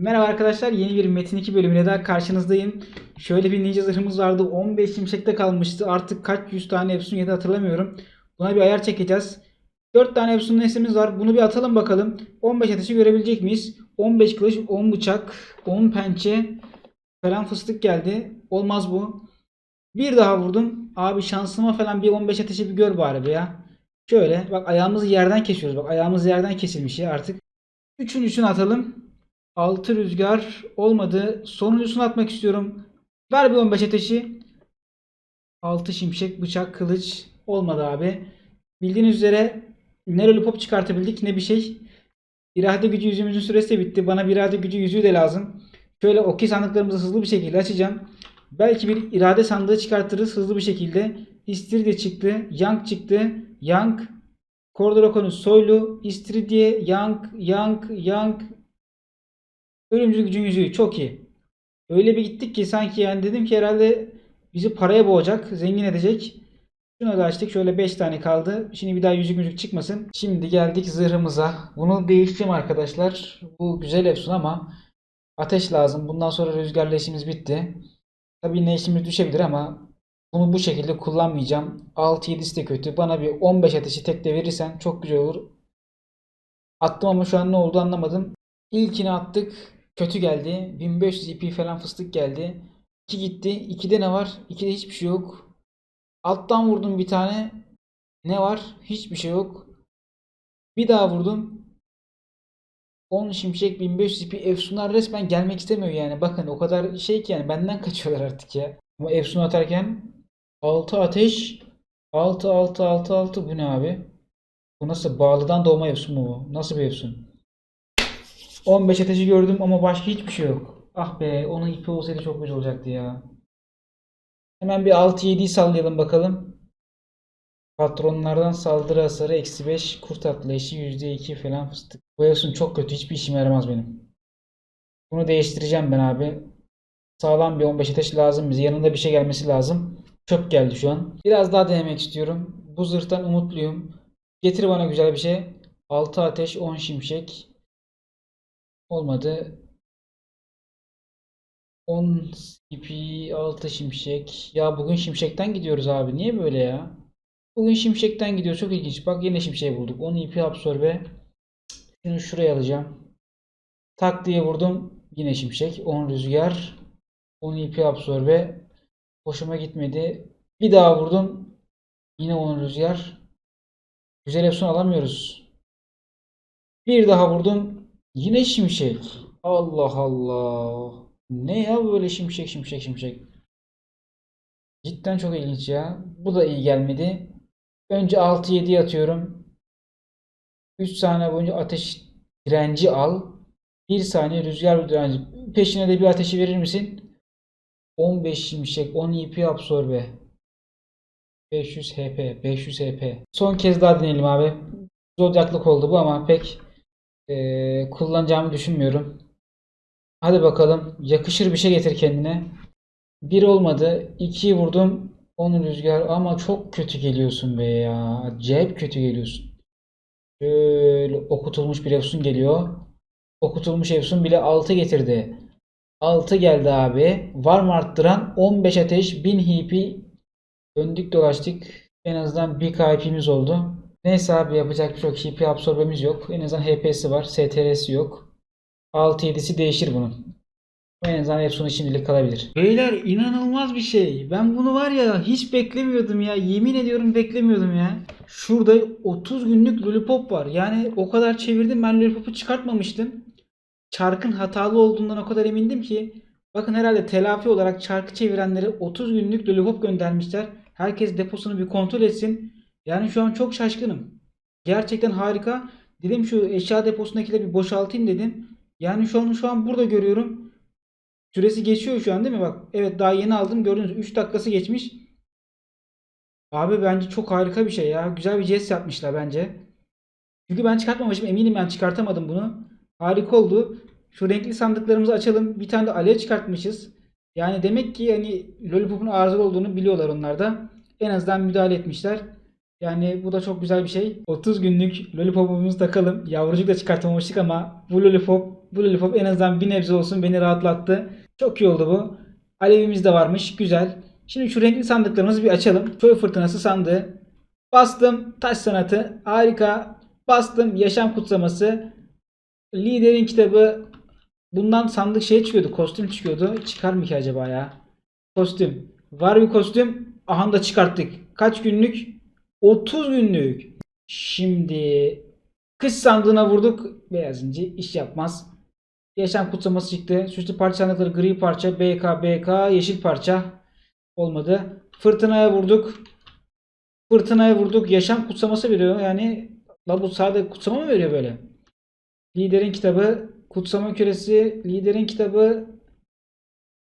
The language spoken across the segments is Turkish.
Merhaba arkadaşlar yeni bir Metin 2 bölümüne daha karşınızdayım. Şöyle bir ninja zırhımız vardı 15 şimşekte kalmıştı artık kaç yüz tane Epson yedi hatırlamıyorum. Buna bir ayar çekeceğiz. 4 tane Epson nesimiz var bunu bir atalım bakalım. 15 ateşi görebilecek miyiz? 15 kılıç 10 bıçak 10 pençe falan fıstık geldi. Olmaz bu. Bir daha vurdum. Abi şansıma falan bir 15 ateşi bir gör bari be ya. Şöyle bak ayağımızı yerden kesiyoruz. Bak ayağımız yerden kesilmiş ya artık. Üçüncüsünü atalım. 6 rüzgar olmadı. Sonuncusunu atmak istiyorum. Ver bir 15 ateşi. 6 şimşek, bıçak, kılıç. Olmadı abi. Bildiğiniz üzere ne lollipop çıkartabildik ne bir şey. İrade gücü yüzümüzün süresi de bitti. Bana bir irade gücü yüzüğü de lazım. Şöyle okey sandıklarımızı hızlı bir şekilde açacağım. Belki bir irade sandığı çıkartırız hızlı bir şekilde. İstiridye çıktı. Yank çıktı. Yank. Kordorokon'un soylu. İstiridye. Yank. Yank. Yank. Ölümcül gücün yüzüğü çok iyi. Öyle bir gittik ki sanki yani dedim ki herhalde bizi paraya boğacak, zengin edecek. Şunu da açtık. Şöyle 5 tane kaldı. Şimdi bir daha yüzük müzik çıkmasın. Şimdi geldik zırhımıza. Bunu değiştireceğim arkadaşlar. Bu güzel Efsun ama ateş lazım. Bundan sonra rüzgarla işimiz bitti. Tabii yine işimiz düşebilir ama bunu bu şekilde kullanmayacağım. 6-7'si de kötü. Bana bir 15 ateşi tek de verirsen çok güzel olur. Attım ama şu an ne oldu anlamadım. İlkini attık. Kötü geldi. 1500 ip falan fıstık geldi. 2 gitti. 2'de ne var? 2'de hiçbir şey yok. Alttan vurdum bir tane. Ne var? Hiçbir şey yok. Bir daha vurdum. 10 şimşek 1500 ipi Efsunlar resmen gelmek istemiyor yani. Bakın o kadar şey ki yani benden kaçıyorlar artık ya. Ama Efsun atarken 6 ateş 6 6 6 6 bu ne abi? Bu nasıl bağlıdan doğma Efsun mu bu? Nasıl bir Efsun? 15 ateşi gördüm ama başka hiçbir şey yok. Ah be onun ipi olsaydı çok güzel olacaktı ya. Hemen bir 6-7'yi sallayalım bakalım. Patronlardan saldırı hasarı eksi 5 kurt atlayışı %2 falan fıstık. Bu Efsun çok kötü hiçbir işime yaramaz benim. Bunu değiştireceğim ben abi. Sağlam bir 15 ateş lazım bize. Yanında bir şey gelmesi lazım. Çöp geldi şu an. Biraz daha denemek istiyorum. Bu zırhtan umutluyum. Getir bana güzel bir şey. 6 ateş 10 şimşek. Olmadı. 10 ipi 6 şimşek. Ya bugün şimşekten gidiyoruz abi. Niye böyle ya? Bugün şimşekten gidiyor. Çok ilginç. Bak yine şimşeği bulduk. 10 ipi absorbe. Şunu şuraya alacağım. Tak diye vurdum. Yine şimşek. 10 rüzgar. 10 ipi absorbe. Hoşuma gitmedi. Bir daha vurdum. Yine 10 rüzgar. Güzel Efsun alamıyoruz. Bir daha vurdum. Yine şimşek. Allah Allah. Ne ya böyle şimşek şimşek şimşek. Cidden çok ilginç ya. Bu da iyi gelmedi. Önce 6-7'yi atıyorum. 3 saniye boyunca ateş direnci al. 1 saniye rüzgar direnci. Peşine de bir ateşi verir misin? 15 şimşek, 10 ip absorbe. 500 HP, 500 HP. Son kez daha deneyelim abi. Zodyaklık oldu bu ama pek eee, kullanacağımı düşünmüyorum. Hadi bakalım. Yakışır bir şey getir kendine. Bir olmadı. 2'yi vurdum. 10 rüzgar ama çok kötü geliyorsun be ya. Acayip kötü geliyorsun. Şöyle okutulmuş bir Efsun geliyor. Okutulmuş Efsun bile 6 getirdi. 6 geldi abi. Var mı arttıran? 15 ateş 1000 HP. Döndük dolaştık. En azından bir KP'miz oldu. Neyse abi yapacak bir şey. HP absorbemiz yok. En azından HP'si var. STR'si yok. 6-7'si değişir bunun. En azından Epson'u şimdilik kalabilir. Beyler inanılmaz bir şey. Ben bunu var ya hiç beklemiyordum ya. Yemin ediyorum beklemiyordum ya. Şurada 30 günlük lollipop var. Yani o kadar çevirdim ben lollipop'u çıkartmamıştım. Çarkın hatalı olduğundan o kadar emindim ki. Bakın herhalde telafi olarak çarkı çevirenlere 30 günlük lollipop göndermişler. Herkes deposunu bir kontrol etsin. Yani şu an çok şaşkınım. Gerçekten harika. Dedim şu eşya deposundakileri bir boşaltayım dedim. Yani şu an şu an burada görüyorum. Süresi geçiyor şu an değil mi? Bak evet daha yeni aldım. Gördünüz 3 dakikası geçmiş. Abi bence çok harika bir şey ya. Güzel bir jest yapmışlar bence. Çünkü ben çıkartmamışım. Eminim ben çıkartamadım bunu. Harika oldu. Şu renkli sandıklarımızı açalım. Bir tane de alev çıkartmışız. Yani demek ki hani Lollipop'un arızalı olduğunu biliyorlar onlar da. En azından müdahale etmişler. Yani bu da çok güzel bir şey. 30 günlük Lollipop'umuzu takalım. Yavrucuk da çıkartamamıştık ama bu Lollipop Bu lollipop en azından bir nebze olsun beni rahatlattı. Çok iyi oldu bu. Alevimiz de varmış. Güzel. Şimdi şu renkli sandıklarımızı bir açalım. Köy fırtınası sandığı. Bastım. Taş sanatı. Harika. Bastım. Yaşam kutsaması. Liderin kitabı. Bundan sandık şey çıkıyordu. Kostüm çıkıyordu. Çıkar mı ki acaba ya? Kostüm. Var bir kostüm. Aha da çıkarttık. Kaç günlük? 30 günlük. Şimdi kış sandığına vurduk. Beyaz iş yapmaz. Yaşam kutsaması çıktı. Süslü parça sandıkları gri parça. BK BK yeşil parça. Olmadı. Fırtınaya vurduk. Fırtınaya vurduk. Yaşam kutsaması veriyor. Yani la bu sadece kutsama mı veriyor böyle? Liderin kitabı. Kutsama küresi. Liderin kitabı.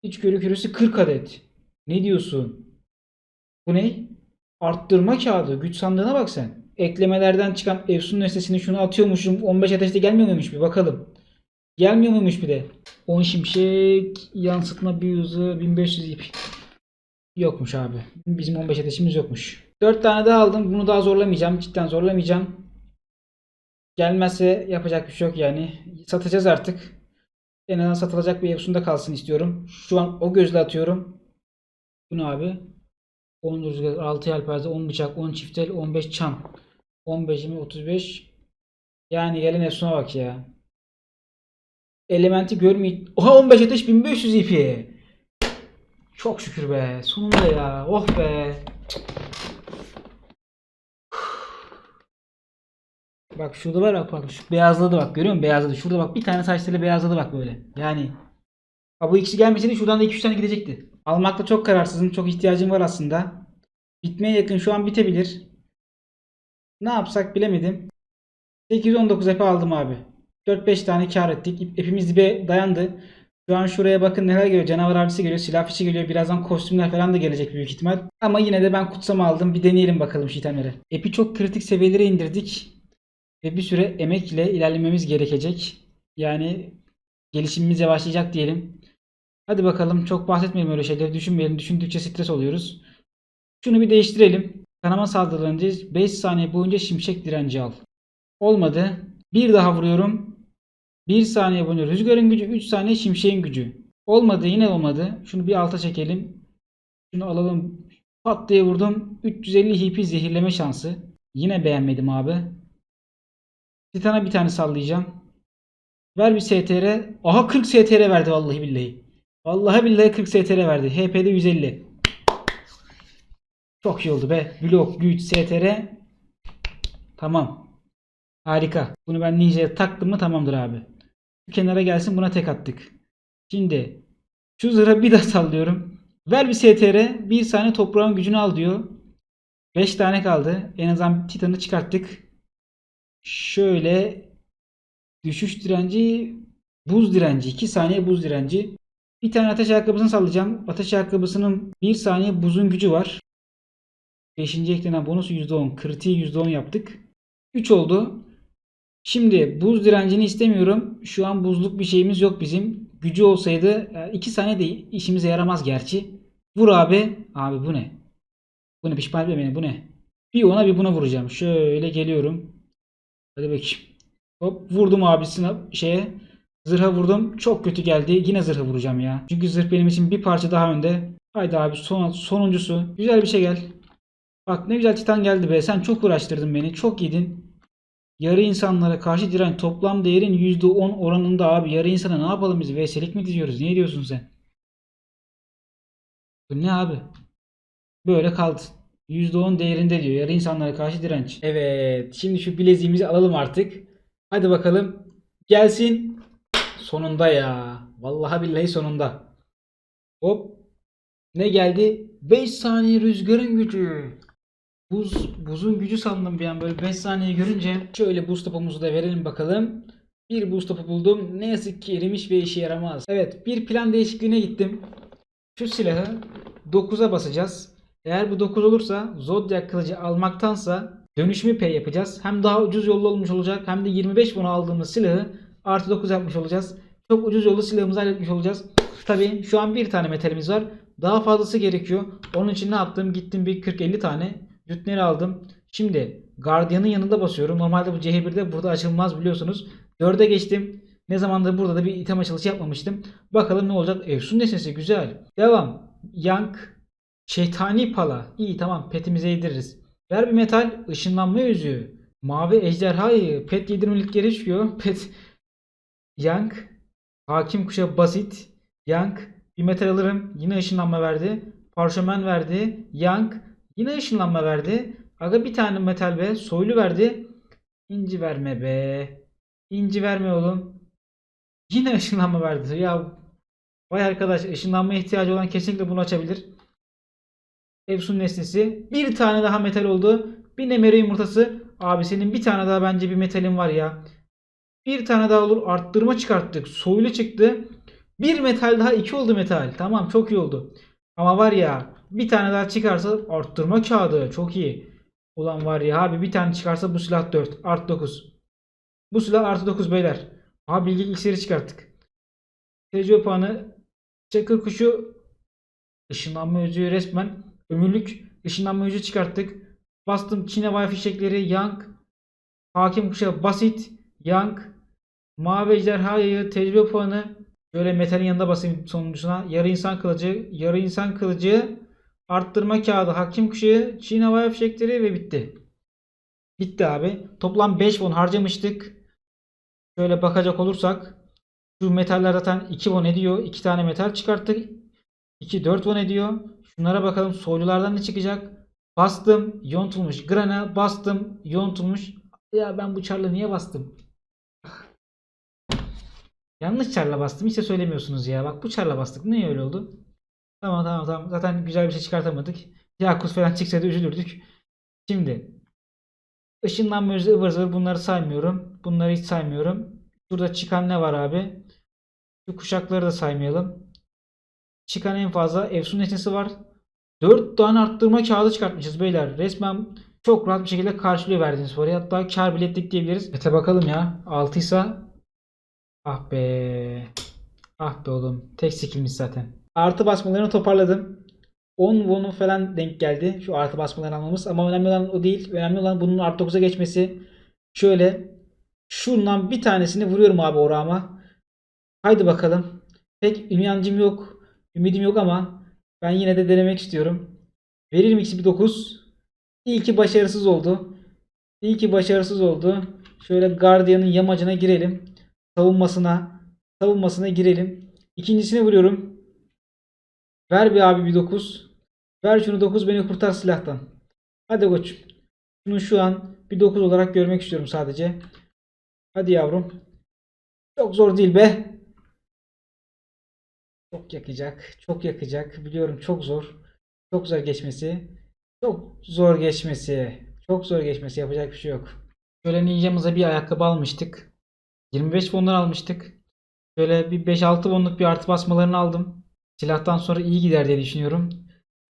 İçgörü küresi 40 adet. Ne diyorsun? Bu ne? Arttırma kağıdı. Güç sandığına bak sen. Eklemelerden çıkan Efsun nesnesini şunu atıyormuşum. 15 ateşte gelmiyor muymuş bir bakalım. Gelmiyor muymuş bir de. 10 şimşek, yansıtma bir hızı, 1500 ip. Yokmuş abi. Bizim 15 ateşimiz yokmuş. 4 tane daha aldım. Bunu daha zorlamayacağım. Cidden zorlamayacağım. Gelmezse yapacak bir şey yok yani. Satacağız artık. En azından satılacak bir Efsun'da kalsın istiyorum. Şu an o gözle atıyorum. Bu ne abi? 10 rüzgar, 6 yelpaze, 10 bıçak, 10 çiftel, 15 çan. 15, 20, 35. Yani gelen Efsun'a bak ya. Elementi görmeyi... Oha 15 ateş 1500 ipi. Çok şükür be. Sonunda ya. Oh be. Bak şurada var bak bak. Şu beyazladı bak. Görüyor musun? Beyazladı. Şurada bak bir tane saçları beyazladı bak böyle. Yani. Ha bu ikisi gelmeseydi şuradan da 2-3 tane gidecekti. Almakta çok kararsızım. Çok ihtiyacım var aslında. Bitmeye yakın. Şu an bitebilir. Ne yapsak bilemedim. 819 epe aldım abi. 4-5 tane kar ettik. Epimiz dibe dayandı. Şu an şuraya bakın neler geliyor. Canavar abisi geliyor. Silah fişi geliyor. Birazdan kostümler falan da gelecek büyük ihtimal. Ama yine de ben kutsama aldım. Bir deneyelim bakalım şu. Epi çok kritik seviyelere indirdik. Ve bir süre emek ile ilerlememiz gerekecek. Yani gelişimimiz yavaşlayacak diyelim. Hadi bakalım çok bahsetmeyelim öyle şeyleri düşünmeyelim. Düşündükçe stres oluyoruz. Şunu bir değiştirelim. Kanama saldırılarında 5 saniye boyunca şimşek direnci al. Olmadı. Bir daha vuruyorum. 1 saniye boyunca rüzgarın gücü 3 saniye şimşeğin gücü. Olmadı yine olmadı. Şunu bir alta çekelim. Şunu alalım. Pat diye vurdum. 350 HP zehirleme şansı. Yine beğenmedim abi. Titan'a bir tane sallayacağım. Ver bir STR. Aha 40 STR verdi vallahi billahi. Vallahi billahi 40 STR verdi. HP'de 150. Çok iyi oldu be. Blok, güç, STR. Tamam. Harika. Bunu ben ninja'ya taktım mı tamamdır abi. Şu kenara gelsin buna tek attık. Şimdi şu zırha bir daha sallıyorum. Ver bir STR. Bir saniye toprağın gücünü al diyor. 5 tane kaldı. En azından Titan'ı çıkarttık. Şöyle düşüş direnci buz direnci 2 saniye buz direnci. Bir tane ateş ayakkabısını sallayacağım. Ateş ayakkabısının 1 saniye buzun gücü var. 5. eklenen bonus %10. Kritiği %10 yaptık. 3 oldu. Şimdi buz direncini istemiyorum. Şu an buzluk bir şeyimiz yok bizim. Gücü olsaydı 2 saniye de işimize yaramaz gerçi. Vur abi. Abi bu ne? Bu ne pişman etme beni bu ne? Bir ona bir buna vuracağım. Şöyle geliyorum. Hadi bakayım. Hop vurdum abisine şeye. Zırha vurdum. Çok kötü geldi. Yine zırha vuracağım ya. Çünkü zırh benim için bir parça daha önde. Haydi abi son, sonuncusu. Güzel bir şey gel. Bak ne güzel titan geldi be. Sen çok uğraştırdın beni. Çok yedin. Yarı insanlara karşı direnç toplam değerin %10 oranında abi. Yarı insana ne yapalım biz? Veyselik mi diziyoruz? Ne diyorsun sen? Bu ne abi? Böyle kaldı. %10 değerinde diyor. Yarı insanlara karşı direnç. Evet. Şimdi şu bileziğimizi alalım artık. Hadi bakalım. Gelsin. Sonunda ya. Vallahi billahi sonunda. Hop. Ne geldi? 5 saniye rüzgarın gücü. Buz, buzun gücü sandım bir an böyle 5 saniye görünce. Şöyle buz topumuzu da verelim bakalım. Bir buz topu buldum. Ne yazık ki erimiş ve işe yaramaz. Evet bir plan değişikliğine gittim. Şu silahı 9'a basacağız. Eğer bu 9 olursa Zodiac kılıcı almaktansa dönüşümü P yapacağız. Hem daha ucuz yollu olmuş olacak hem de 25 bunu aldığımız silahı artı 9 yapmış olacağız. Çok ucuz yollu silahımızı halletmiş olacağız. Tabii şu an bir tane metalimiz var. Daha fazlası gerekiyor. Onun için ne yaptım? Gittim bir 40-50 tane Jutneri aldım. Şimdi Guardian'ın yanında basıyorum. Normalde bu CH1'de burada açılmaz biliyorsunuz. 4'e geçtim. Ne zamandır burada da bir item açılışı yapmamıştım. Bakalım ne olacak. Efsun nesnesi güzel. Devam. Yank. Şeytani pala. İyi tamam petimize yediririz. Ver bir metal. ışınlanma yüzüğü. Mavi ejderhayı. Pet yedirmelik geri çıkıyor. Pet. Yank. Hakim kuşa basit. Yank. Bir metal alırım. Yine ışınlanma verdi. Parşömen verdi. Yank. Yine ışınlanma verdi. Aga bir tane metal be. Soylu verdi. İnci verme be. İnci verme oğlum. Yine ışınlanma verdi. Ya vay arkadaş ışınlanmaya ihtiyacı olan kesinlikle bunu açabilir. Efsun nesnesi. Bir tane daha metal oldu. Bir nemere yumurtası. Abi senin bir tane daha bence bir metalin var ya. Bir tane daha olur. Arttırma çıkarttık. Soylu çıktı. Bir metal daha iki oldu metal. Tamam çok iyi oldu. Ama var ya bir tane daha çıkarsa arttırma kağıdı. Çok iyi. Ulan var ya abi bir tane çıkarsa bu silah 4. Art 9. Bu silah artı 9 beyler. Abi bilgi iksiri çıkarttık. Tecrübe puanı. Çakır kuşu ışınlanma yüzüğü resmen ömürlük ışınlanma yüzüğü çıkarttık. Bastım Çin havai fişekleri Yank. Hakim kuşa basit Yank. Mavi ejderhayı tecrübe puanı. Böyle metalin yanında basayım sonuncusuna. Yarı insan kılıcı. Yarı insan kılıcı. Arttırma kağıdı. Hakim kuşu. Çin havai fişekleri ve bitti. Bitti abi. Toplam 5 won harcamıştık. Şöyle bakacak olursak şu metaller zaten 2 won ediyor. 2 tane metal çıkarttık. 2 4 won ediyor. Şunlara bakalım soylulardan ne çıkacak? Bastım yontulmuş. Grana bastım yontulmuş. Ya ben bu çarla niye bastım? Yanlış çarla bastım. Hiç de söylemiyorsunuz ya. Bak bu çarla bastık. Niye öyle oldu? Tamam tamam tamam. Zaten güzel bir şey çıkartamadık. Yakut falan çıksaydı üzülürdük. Şimdi ışınlanma yüzü ıvır zıvır bunları saymıyorum. Bunları hiç saymıyorum. Burada çıkan ne var abi? Şu kuşakları da saymayalım. Çıkan en fazla Efsun nesnesi var. 4 tane arttırma kağıdı çıkartmışız beyler. Resmen çok rahat bir şekilde karşılıyor verdiğiniz parayı. Hatta kar bile ettik diyebiliriz. Ete bakalım ya. 6 ise ah be. Ah be oğlum. Tek skillmiş zaten. Artı basmalarını toparladım. 10 won'un falan denk geldi. Şu artı basmaları almamız. Ama önemli olan o değil. Önemli olan bunun artı 9'a geçmesi. Şöyle. Şundan bir tanesini vuruyorum abi orağıma. Haydi bakalım. Pek inancım yok. Ümidim yok ama ben yine de denemek istiyorum. Verir mi ikisi bir 9? İyi ki başarısız oldu. İyi ki başarısız oldu. Şöyle Guardian'ın yamacına girelim. Savunmasına savunmasına girelim. İkincisine vuruyorum. Ver bir abi bir 9. Ver şunu 9 beni kurtar silahtan. Hadi koç. Şunu şu an bir 9 olarak görmek istiyorum sadece. Hadi yavrum. Çok zor değil be. Çok yakacak. Çok yakacak. Biliyorum çok zor. Çok zor geçmesi. Çok zor geçmesi. Çok zor geçmesi. Yapacak bir şey yok. Şöyle ninjamıza bir ayakkabı almıştık. 25 fondan almıştık. Şöyle bir 5-6 fonluk bir artı basmalarını aldım. Silahtan sonra iyi gider diye düşünüyorum.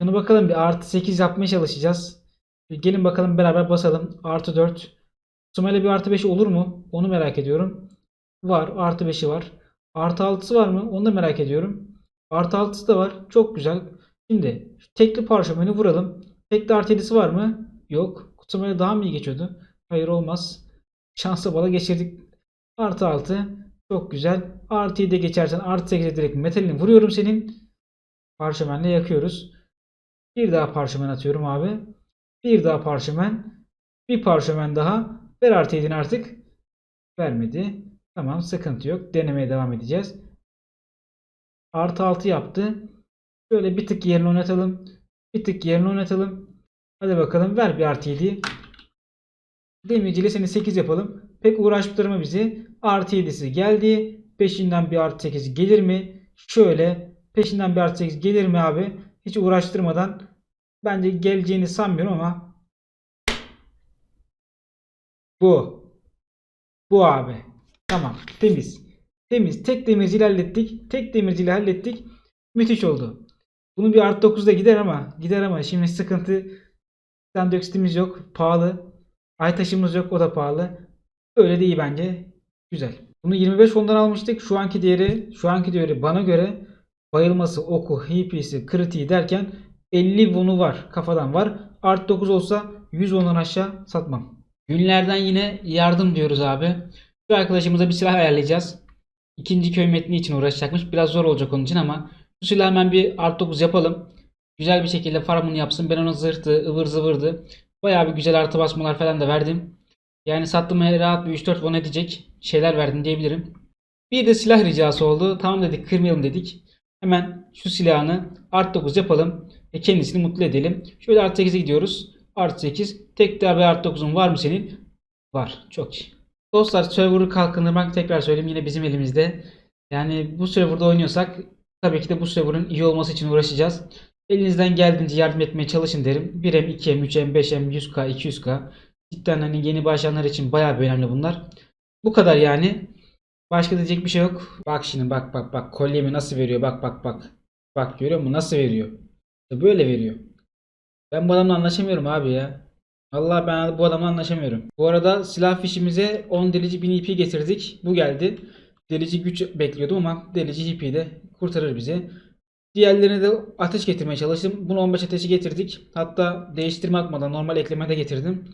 Şunu bakalım bir artı 8 yapmaya çalışacağız. Bir gelin bakalım beraber basalım. Artı 4. Sumele bir artı 5 olur mu? Onu merak ediyorum. Var. Artı 5'i var. Artı 6'sı var mı? Onu da merak ediyorum. Artı 6'sı da var. Çok güzel. Şimdi tekli parşömeni vuralım. Tekli artı 7'si var mı? Yok. Sumele daha mı iyi geçiyordu? Hayır olmaz. Şansa bala geçirdik. Artı 6. Çok güzel. Artı 7'de geçersen artı 8'e direkt metalini vuruyorum senin. Parşömenle yakıyoruz. Bir daha parşömen atıyorum abi. Bir daha parşömen. Bir parşömen daha. Ver artı 7'ni artık. Vermedi. Tamam sıkıntı yok. Denemeye devam edeceğiz. Artı 6 yaptı. Şöyle bir tık yerini oynatalım. Bir tık yerini oynatalım. Hadi bakalım ver bir artı 7'yi. Demirciyle seni 8 yapalım. Pek uğraştırma bizi. Artı 7'si geldi. Peşinden bir artı 8 gelir mi? Şöyle peşinden bir artı 8 gelir mi abi? Hiç uğraştırmadan bence geleceğini sanmıyorum ama bu. Bu abi. Tamam. Temiz. Temiz. Tek demirciyle hallettik. Tek demirciyle hallettik. Müthiş oldu. Bunun bir artı 9'da gider ama gider ama şimdi sıkıntı Sandöxt'imiz yok. Pahalı. Ay taşımız yok. O da pahalı. Öyle de iyi bence. Güzel. Bunu 25 fondan almıştık. Şu anki değeri, şu anki değeri bana göre bayılması, oku, HP'si, kritiği derken 50 wonu var. Kafadan var. Art 9 olsa 100 wondan aşağı satmam. Günlerden yine yardım diyoruz abi. Şu arkadaşımıza bir silah ayarlayacağız. ikinci köy metni için uğraşacakmış. Biraz zor olacak onun için ama şu silahı hemen bir art 9 yapalım. Güzel bir şekilde farmını yapsın. Ben ona zırhtı, ıvır zıvırdı. Bayağı bir güzel artı basmalar falan da verdim. Yani sattığıma rahat bir 3-4 won edecek şeyler verdim diyebilirim. Bir de silah ricası oldu. Tamam dedik kırmayalım dedik. Hemen şu silahını art 9 yapalım. Ve kendisini mutlu edelim. Şöyle art 8'e gidiyoruz. Art 8. Tek bir art 9'un var mı senin? Var. Çok iyi. Dostlar server'ı kalkındırmak tekrar söyleyeyim yine bizim elimizde. Yani bu serverda oynuyorsak tabii ki de bu server'ın iyi olması için uğraşacağız. Elinizden geldiğince yardım etmeye çalışın derim. 1M, 2M, 3M, 5M, 100K, 200K. Cidden hani yeni başlayanlar için bayağı bir önemli bunlar. Bu kadar yani. Başka diyecek bir şey yok. Bak şimdi bak bak bak kolyemi nasıl veriyor bak bak bak. Bak görüyor musun nasıl veriyor. Böyle veriyor. Ben bu adamla anlaşamıyorum abi ya. Vallahi ben bu adamla anlaşamıyorum. Bu arada silah fişimize 10 delici 1000 EP getirdik. Bu geldi. Delici güç bekliyordum ama delici EP de kurtarır bizi. Diğerlerine de ateş getirmeye çalıştım. Bunu 15 ateşi getirdik. Hatta değiştirme atmadan normal eklemede getirdim.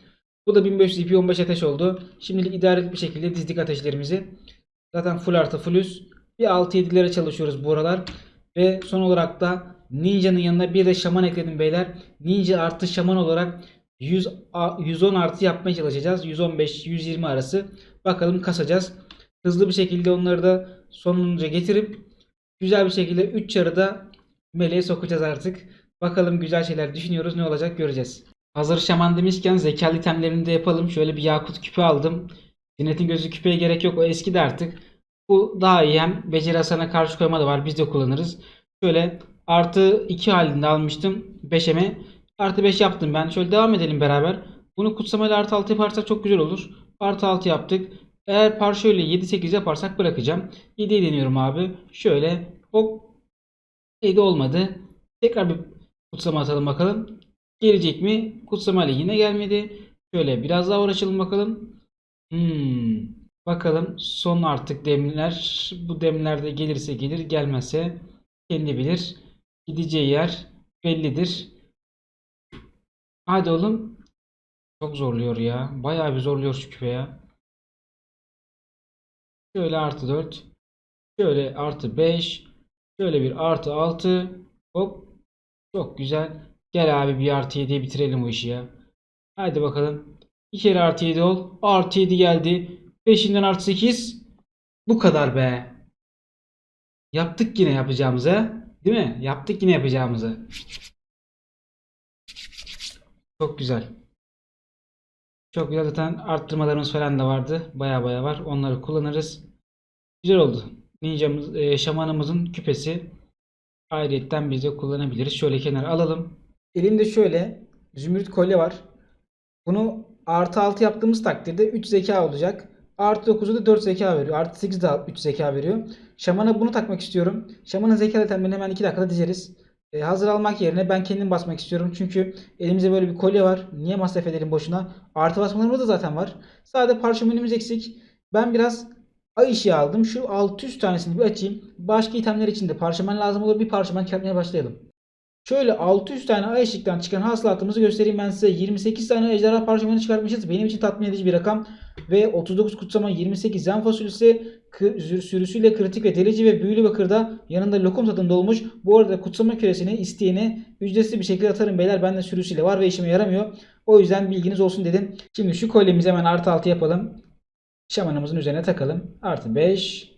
Bu da 1500 EP 15 ateş oldu. Şimdilik idareli bir şekilde dizdik ateşlerimizi. Zaten full artı full üst. Bir 6-7'lere çalışıyoruz bu aralar. Ve son olarak da Ninja'nın yanına bir de şaman ekledim beyler. Ninja artı şaman olarak 100, a- 110 artı yapmaya çalışacağız. 115-120 arası. Bakalım kasacağız. Hızlı bir şekilde onları da sonunca getirip güzel bir şekilde 3 çarıda meleğe sokacağız artık. Bakalım güzel şeyler düşünüyoruz. Ne olacak göreceğiz. Hazır şaman demişken zekalı itemlerini de yapalım. Şöyle bir yakut küpe aldım. Zinnetin gözü küpeye gerek yok. O eski de artık. Bu daha iyi. Hem beceri hasarına karşı koyma da var. Biz de kullanırız. Şöyle artı 2 halinde almıştım 5'eme. Artı 5 yaptım ben. Şöyle devam edelim beraber. Bunu kutsamayla artı 6 yaparsak çok güzel olur. Artı 6 yaptık. Eğer par şöyle 7-8 yaparsak bırakacağım. 7'yi deniyorum abi. Şöyle hop 7 olmadı. Tekrar bir kutsama atalım bakalım. Gelecek mi? Kutsamayla yine gelmedi. Şöyle biraz daha uğraşalım bakalım. Hmm. Bakalım son artık demler. Bu demlerde gelirse gelir gelmezse kendi bilir. Gideceği yer bellidir. Hadi oğlum. Çok zorluyor ya. Bayağı bir zorluyor şu küpe ya. Şöyle artı 4. Şöyle artı 5. Şöyle bir artı 6. Hop. Çok güzel. Gel abi bir artı 7'ye bitirelim bu işi ya. Hadi bakalım. Bir kere artı 7 ol. Artı 7 geldi. Peşinden artı 8. Bu kadar be. Yaptık yine yapacağımızı. Değil mi? Yaptık yine yapacağımızı. Çok güzel. Çok güzel zaten arttırmalarımız falan da vardı. Baya baya var. Onları kullanırız. Güzel oldu. Ninjamız, e, şamanımızın küpesi. Ayrıyetten biz de kullanabiliriz. Şöyle kenara alalım. Elimde şöyle zümrüt kolye var. Bunu artı 6 yaptığımız takdirde 3 zeka olacak. Artı 9'u da 4 zeka veriyor. Artı 8 de 3 zeka veriyor. Şamana bunu takmak istiyorum. Şamanın zeka itemlerini hemen 2 dakikada dizeriz. E, hazır almak yerine ben kendim basmak istiyorum. Çünkü elimizde böyle bir kolye var. Niye masraf edelim boşuna? Artı basmalarımız da zaten var. Sadece parşömenimiz eksik. Ben biraz ay işi aldım. Şu 600 tanesini bir açayım. Başka itemler için de parşömen lazım olur. Bir parşömen çıkartmaya başlayalım. Şöyle 600 tane ay ışıktan çıkan hasılatımızı göstereyim ben size. 28 tane ejderha parşömeni çıkartmışız. Benim için tatmin edici bir rakam. Ve 39 kutsama 28 zen fasulyesi sürüsüyle kritik ve delici ve büyülü bakırda yanında lokum tadında olmuş. Bu arada kutsama küresini isteyene ücretsiz bir şekilde atarım beyler. Bende sürüsüyle var ve işime yaramıyor. O yüzden bilginiz olsun dedim. Şimdi şu kolyemizi hemen artı 6 yapalım. Şamanımızın üzerine takalım. Artı 5.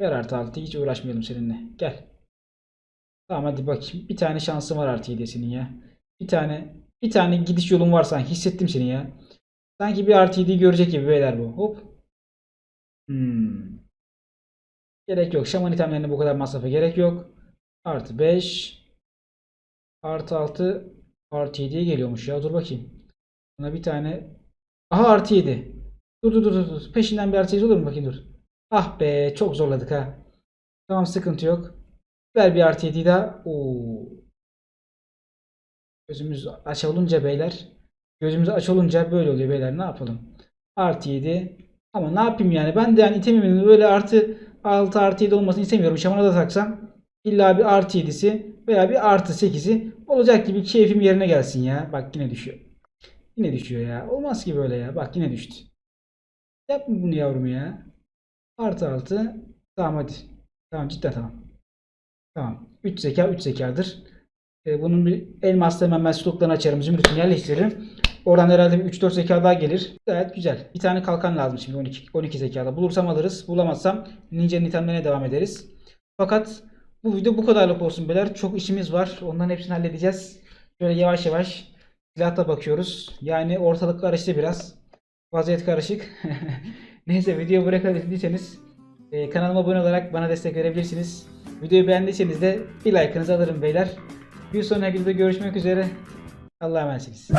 Ver artı 6. Hiç uğraşmayalım seninle. Gel. Tamam hadi bakayım. Bir tane şansın var artı 7 senin ya. Bir tane bir tane gidiş yolun var sanki. Hissettim seni ya. Sanki bir artı 7'yi görecek gibi beyler bu. Hop. Hmm. Gerek yok. Şaman itemlerine bu kadar masrafa gerek yok. Artı 5. Artı 6. Artı 7'ye geliyormuş ya. Dur bakayım. Buna bir tane. Aha artı 7. Dur dur dur dur. dur. Peşinden bir artı 7 olur mu? Bakayım dur. Ah be çok zorladık ha. Tamam sıkıntı yok. Ver bir artı 7'yi daha. Oo. Gözümüz aç olunca beyler. Gözümüz aç olunca böyle oluyor beyler. Ne yapalım? Artı 7. Ama ne yapayım yani? Ben de yani itemimin böyle artı 6 artı 7 olmasını istemiyorum. Şamana da taksam illa bir artı 7'si veya bir artı 8'i olacak gibi keyfim yerine gelsin ya. Bak yine düşüyor. Yine düşüyor ya. Olmaz ki böyle ya. Bak yine düştü. Yapma bunu yavrum ya. Artı 6. Tamam hadi. Tamam cidden tamam. Tamam. 3 zeka 3 zekadır. Ee, bunun bir elmasla hemen ben stoklarını açarım. Zümrütünü yerleştiririm. Oradan herhalde bir 3-4 zeka daha gelir. Gayet güzel. Bir tane kalkan lazım şimdi 12, 12 zekada. Bulursam alırız. Bulamazsam Ninja'nın itemlerine devam ederiz. Fakat bu video bu kadarlık olsun beyler. Çok işimiz var. Onların hepsini halledeceğiz. Şöyle yavaş yavaş silahla bakıyoruz. Yani ortalık karıştı biraz. Vaziyet karışık. Neyse videoyu buraya kadar izlediyseniz e, kanalıma abone olarak bana destek verebilirsiniz. Videoyu beğendiyseniz de bir like'ınızı alırım beyler. Bir sonraki videoda görüşmek üzere. Allah'a emanetsiniz.